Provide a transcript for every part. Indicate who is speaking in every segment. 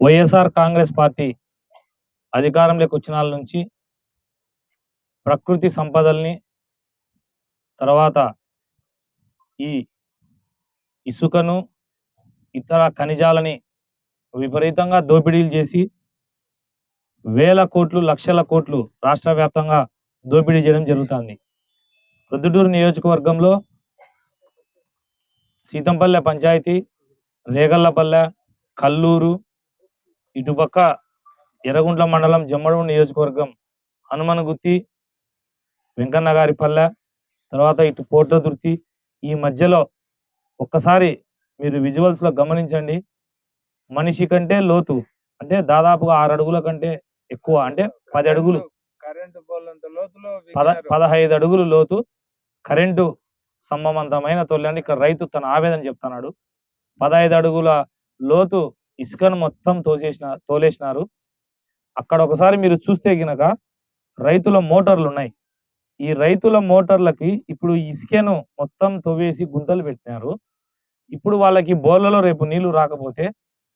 Speaker 1: YSR Congress party అధికారంలోకి వచ్చిన నుంచి ప్రకృతి సంపదల్ని తర్వాత ఈ ఇసుకను ఇతర ఖనిజాలని విపరీతంగా దోపిడీలు చేసి వేల కోట్లు లక్షల కోట్లు రాష్ట్ర వ్యాప్తంగా దోపిడీ చేయడం జరుగుతుంది. ప్రొద్దుటూరు నియోజకవర్గంలో సీతంపల్లె పంచాయతీ రేగల్లపల్లె కల్లూరు ఇటుపక్క ఎర్రగుంట్ల మండలం జమ్మడు నియోజకవర్గం హనుమనగుత్తి వెంకన్న గారి పల్లె తర్వాత ఇటు పోర్టదుర్తి. ఈ మధ్యలో ఒక్కసారి మీరు విజువల్స్లో గమనించండి. మనిషి కంటే లోతు అంటే దాదాపుగా ఆరు అడుగుల కంటే ఎక్కువ అంటే పది అడుగులు.
Speaker 2: కరెంటు పోలంత లోతులో
Speaker 1: పద
Speaker 2: విరిగారు.
Speaker 1: పదహైదు అడుగులు లోతు. కరెంటు సంబంధమైన తొలని ఇక్కడ రైతు తన ఆవేదన చెప్తున్నాడు. పదహైదు అడుగుల లోతు ఇసుకను మొత్తం తోసేసిన తోలేసినారు. అక్కడ ఒకసారి మీరు చూస్తే గినక రైతుల మోటార్లు ఉన్నాయి ఈ రైతుల మోటార్లకి ఇప్పుడు ఇసుకను మొత్తం తవ్వేసి గుంతలు పెట్టినారు. ఇప్పుడు వాళ్ళకి బోర్లలో రేపు నీళ్ళు రాకపోతే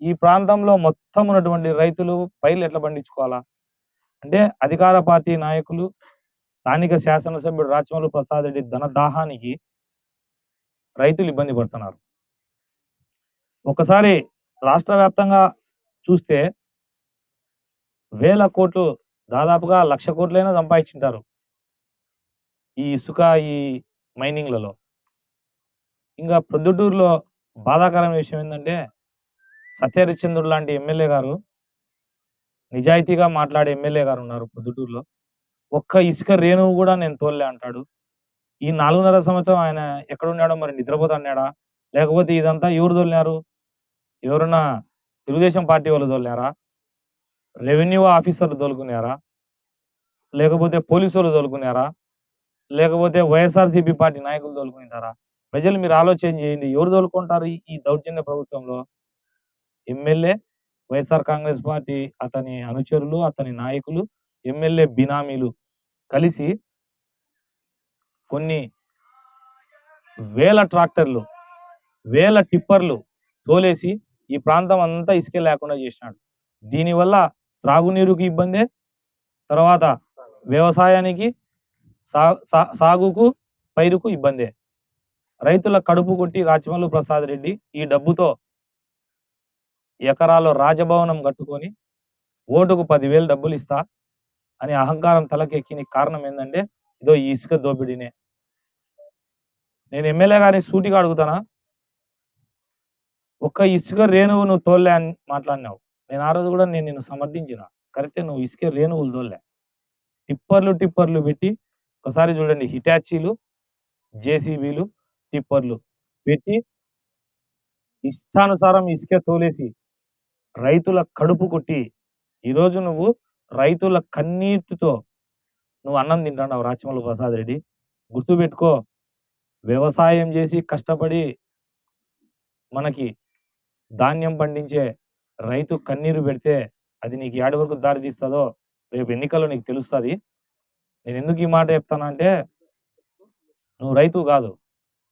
Speaker 1: ఈ ప్రాంతంలో మొత్తం ఉన్నటువంటి రైతులు పైర్లు ఎట్లా పండించుకోవాలా? అంటే అధికార పార్టీ నాయకులు స్థానిక శాసనసభ్యుడు రాచమల్లు ప్రసాద్ రెడ్డి ధన దాహానికి రైతులు ఇబ్బంది పడుతున్నారు. ఒకసారి రాష్ట్ర వ్యాప్తంగా చూస్తే వేల కోట్లు దాదాపుగా లక్ష కోట్లైనా సంపాదించుంటారు ఈ ఇసుక ఈ మైనింగ్లలో. ఇంకా ప్రొద్దుటూరులో బాధాకరమైన విషయం ఏంటంటే సత్యహరిశ్చంద్రుడు లాంటి ఎమ్మెల్యే గారు నిజాయితీగా మాట్లాడే ఎమ్మెల్యే గారు ఉన్నారు పొద్దుటూరులో ఒక్క ఇసుక రేణువు కూడా నేను తోలే అంటాడు. ఈ నాలుగున్నర సంవత్సరం ఆయన ఎక్కడ ఉన్నాడో మరి నిద్రపోతున్నాడా? లేకపోతే ఇదంతా ఎవరు తోలినారు? ఎవరన్నా తెలుగుదేశం పార్టీ వాళ్ళు తోలినారా రెవెన్యూ ఆఫీసర్లు తోలుకున్నారా లేకపోతే పోలీసు వాళ్ళు తోలుకున్నారా లేకపోతే వైఎస్ఆర్సీపీ పార్టీ నాయకులు దొలుకుంటారా ప్రజలు మీరు ఆలోచన చేయండి. ఎవరు దొలుకుంటారు ఈ- ఈ దౌర్జన్య ప్రభుత్వంలో? ఎమ్మెల్యే వైఎస్ఆర్ కాంగ్రెస్ పార్టీ అతని అనుచరులు అతని నాయకులు ఎమ్మెల్యే బినామీలు కలిసి కొన్ని వేల ట్రాక్టర్లు వేల టిప్పర్లు తోలేసి ఈ ప్రాంతం అంతా ఇసుక లేకుండా చేసినాడు. దీనివల్ల త్రాగునీరుకి ఇబ్బందే. తర్వాత వ్యవసాయానికి సాగుకు పైరుకు ఇబ్బందే. రైతుల కడుపు కొట్టి రాచమల్లు ప్రసాద్ రెడ్డి ఈ డబ్బుతో ఎకరాలో రాజభవనం కట్టుకొని ఓటుకు పదివేలు డబ్బులు ఇస్తా అని అహంకారం తలకెక్కిన కారణం ఏంటంటే ఇదో ఈ ఇసుక దోపిడీనే. నేను ఎమ్మెల్యే గారిని సూటిగా అడుగుతానా? ఒక్క ఇసుక రేణువు నువ్వు తోలే అని మాట్లాడినావు. నేను ఆ రోజు కూడా నేను నిన్ను సమర్థించిన. కరెక్టే నువ్వు ఇసుక రేణువులు తోలే టిప్పర్లు టిప్పర్లు పెట్టి ఒకసారి చూడండి. హిటాచీలు జేసీబీలు టిప్పర్లు పెట్టి ఇష్టానుసారం ఇసుక తోలేసి రైతుల కడుపు కొట్టి ఈరోజు నువ్వు రైతుల కన్నీటితో నువ్వు అన్నం తింటున్నావు రాచమల్లు ప్రసాద్ రెడ్డి. గుర్తుపెట్టుకో వ్యవసాయం చేసి కష్టపడి మనకి ధాన్యం పండించే రైతు కన్నీరు పెడితే అది నీకు ఏడు వరకు దారి తీస్తుందో రేపు ఎన్నికల్లో నీకు తెలుస్తుంది. నేను ఎందుకు ఈ మాట చెప్తానంటే నువ్వు రైతు కాదు.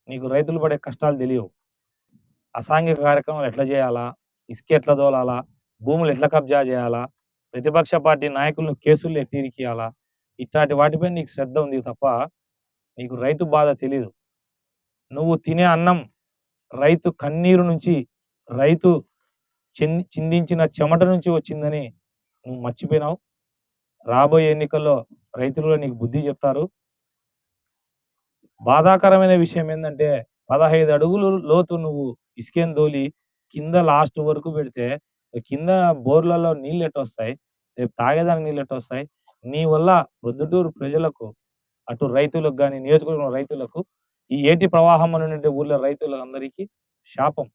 Speaker 1: నీకు రైతులు పడే కష్టాలు తెలియవు. అసాంఘిక కార్యక్రమాలు ఎట్లా చేయాలా? ఇసుక ఎట్లా దోలాలా భూములు ఎట్లా కబ్జా చేయాలా? ప్రతిపక్ష పార్టీ నాయకులను కేసులు ఎట్టిరికియాలా ఇట్లాంటి వాటిపై నీకు శ్రద్ధ ఉంది తప్ప నీకు రైతు బాధ తెలియదు నువ్వు తినే అన్నం రైతు కన్నీరు నుంచి రైతు చిన్- చిందించిన చెమట నుంచి వచ్చిందని నువ్వు మర్చిపోయినావు. రాబోయే ఎన్నికల్లో రైతులు నీకు బుద్ధి చెప్తారు. బాధాకరమైన విషయం ఏంటంటే పదహైదు అడుగులు లోతు నువ్వు ఇసుకేం దోలి కింద లాస్ట్ వరకు పెడితే కింద బోర్లలో నీళ్ళు ఎట్టొస్తాయి రేపు తాగేదానికి నీళ్ళు ఎట్ట వస్తాయి? నీ వల్ల ప్రొద్దుటూరు ప్రజలకు అటు రైతులకు కానీ నియోజకవర్గం రైతులకు ఈ ఏటి ప్రవాహం అనేటువంటి ఊర్లో రైతులందరికీ శాపం.